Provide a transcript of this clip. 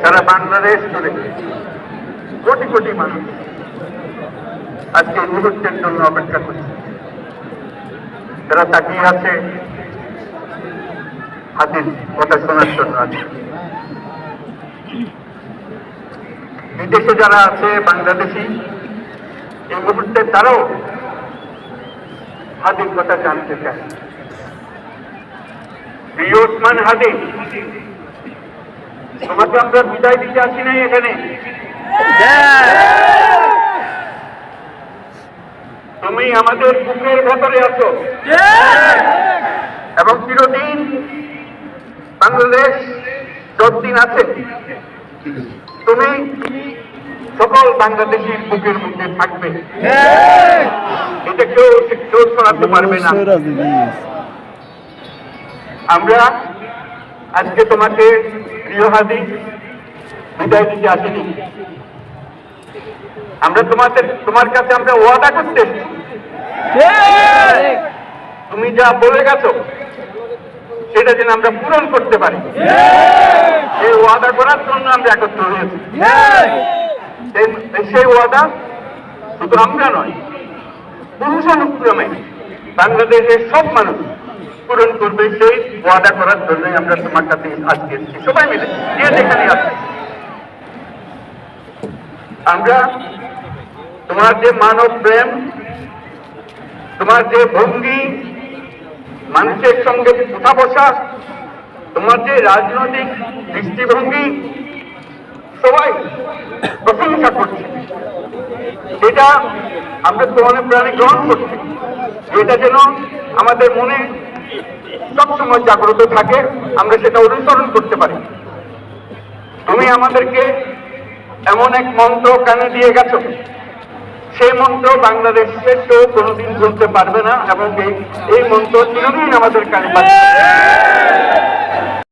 সারা বাংলাদেশ জুড়ে কোটি কোটি মানুষ আজকে মুহূর্তের জন্য অপেক্ষা করছে। তারা তাকিয়ে আছে হাতির কথা শোনার জন্য আছে। বিদেশে যারা আছে, বাংলাদেশি, এই মুহূর্তে তারাও কথা জানতে চায় প্রিয় ওসমান হাদি, তোমাকে আমরা বিদায় দিতে আসি নাই এখানে? তুমি আমাদের বুকের ভেতরে আছো। এবং চিরদিন বাংলাদেশ যতদিন আছে, তুমি সকল বাংলাদেশের বুকের মধ্যে থাকবে। এটা কেউ শোনাতে পারবে না। আমরা আজকে তোমাকে প্রিয় হাদি বিদায় দিতে আসিনি। আমরা তোমাদের তোমার কাছে আমরা ওয়াদা করতে তুমি যা বলে গেছো সেটা যেন আমরা পূরণ করতে পারি। এই ওয়াদা করার জন্য আমরা একত্র হয়েছি। সেই- সেই ওয়াদা শুধু আমরা নয় পুরুষানুক্রমে বাংলাদেশের সব মানুষ পূরণ করবে সেই ওয়াদা করার জন্যই আমরা তোমার কাছে আজকে এসেছি। সবাই মিলে যে যেখানে আছে। আমরা তোমার যে মানব প্রেম, তোমার যে ভঙ্গি, মানুষের সঙ্গে উঠা বসা, তোমার যে রাজনৈতিক দৃষ্টিভঙ্গি সবাই প্রশংসা করছে। এটা আমরা তোমাদের প্রাণী গ্রহণ করছি এটা যেন আমাদের মনে সবসময় জাগ্রত থাকে, আমরা সেটা অনুসরণ করতে পারি। তুমি আমাদেরকে এমন এক মন্ত্র কানে দিয়ে গেছো। সেই মন্ত্র বাংলাদেশের কেউ কোনোদিন ভুলতে পারবে না, এবং এই এই মন্ত্র চিরদিন আমাদের কানে পাচ্ছে